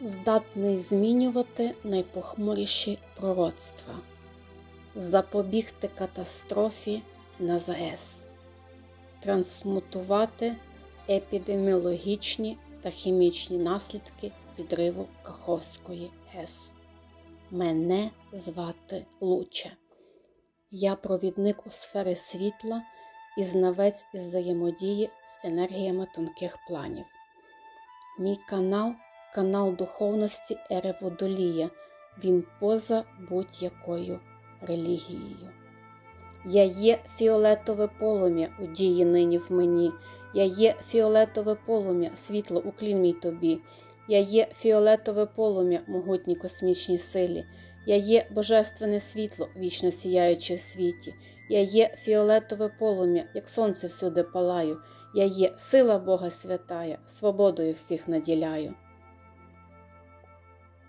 здатний змінювати найпохмуріші пророцтва, запобігти катастрофі на ЗАЕС, трансмутувати епідеміологічні та хімічні наслідки підриву Каховської ГЕС. Мене звати Луча. Я провідник у сфері світла і знавець із взаємодії з енергіями тонких планів. Мій канал канал духовності Ери Водолія. Він поза будь-якою релігією. Я є фіолетове полум'я у дії нині в мені. Я є фіолетове полум'я, світло уклін мій тобі. Я є фіолетове полум'я, могутній космічній силі. Я є божественне світло, вічно сіяюче в світі. Я є фіолетове полум'я, як сонце всюди палаю. Я є сила Бога святая, свободою всіх наділяю.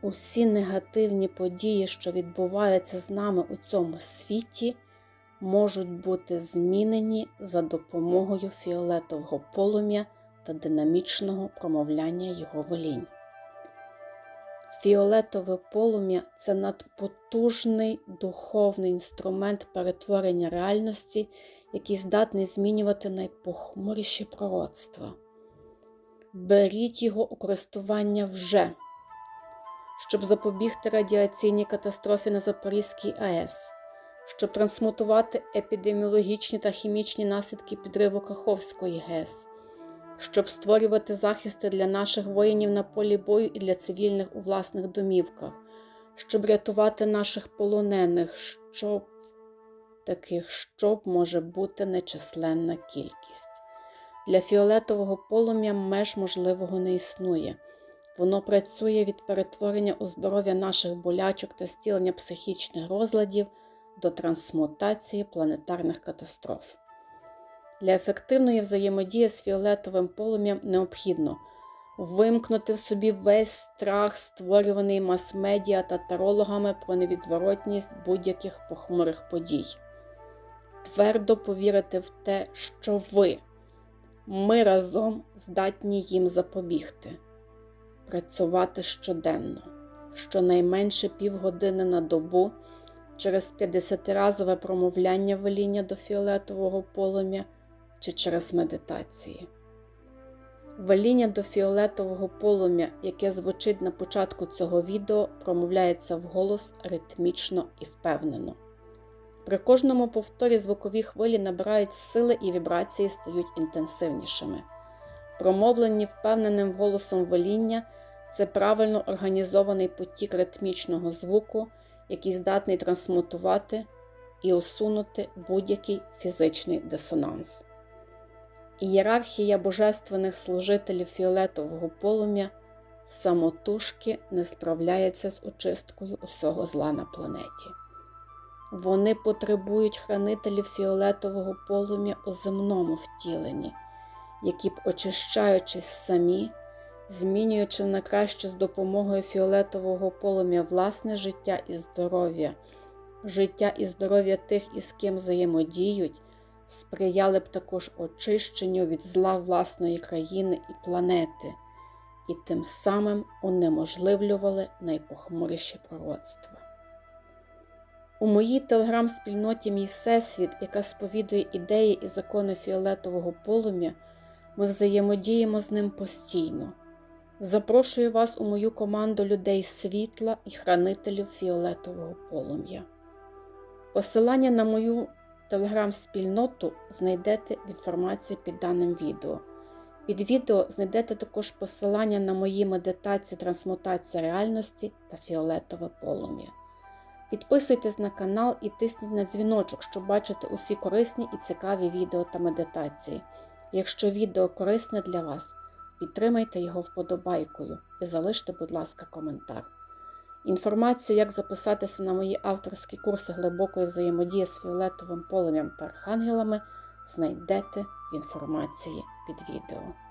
Усі негативні події, що відбуваються з нами у цьому світі, можуть бути змінені за допомогою фіолетового полум'я та динамічного промовляння його волінь. Фіолетове полум'я це надпотужний духовний інструмент перетворення реальності, який здатний змінювати найпохмуріші пророцтва. Беріть його у користування вже, щоб запобігти радіаційній катастрофі на Запорізькій АЕС, щоб трансмутувати епідеміологічні та хімічні наслідки підриву Каховської ГЕС щоб створювати захисти для наших воїнів на полі бою і для цивільних у власних домівках, щоб рятувати наших полонених, щоб таких щоб може бути нечисленна кількість. Для фіолетового полум'я меж можливого не існує. Воно працює від перетворення у здоров'я наших болячок та стілення психічних розладів до трансмутації планетарних катастроф. Для ефективної взаємодії з фіолетовим полум'ям необхідно вимкнути в собі весь страх, створюваний мас-медіа та тарологами про невідворотність будь-яких похмурих подій, твердо повірити в те, що ви, ми разом здатні їм запобігти, працювати щоденно, щонайменше півгодини на добу. Через 50-разове промовляння веління до фіолетового полум'я чи через медитації. Веління до фіолетового полум'я, яке звучить на початку цього відео, промовляється вголос ритмічно і впевнено. При кожному повторі звукові хвилі набирають сили і вібрації стають інтенсивнішими. Промовлені впевненим голосом веління це правильно організований потік ритмічного звуку, який здатний трансмутувати і усунути будь-який фізичний дисонанс. Ієрархія божественних служителів фіолетового полум'я самотужки не справляється з очисткою усього зла на планеті. Вони потребують хранителів фіолетового полум'я у земному втіленні, які б, очищаючись самі, змінюючи на краще з допомогою фіолетового полум'я власне життя і здоров'я, життя і здоров'я тих, із ким взаємодіють сприяли б також очищенню від зла власної країни і планети, і тим самим унеможливлювали найпохмуріші пророцтва. У моїй телеграм-спільноті Мій Всесвіт, яка сповідує ідеї і закони фіолетового полум'я, ми взаємодіємо з ним постійно. Запрошую вас у мою команду людей світла і хранителів фіолетового полум'я. Посилання на мою телеграм-спільноту знайдете в інформації під даним відео. Під відео знайдете також посилання на мої медитації, трансмутація реальності та фіолетове полум'я. Підписуйтесь на канал і тисніть на дзвіночок, щоб бачити усі корисні і цікаві відео та медитації. Якщо відео корисне для вас, підтримайте його вподобайкою і залиште, будь ласка, коментар. Інформацію, як записатися на мої авторські курси глибокої взаємодії з фіолетовим полум'ям та архангелами, знайдете в інформації під відео.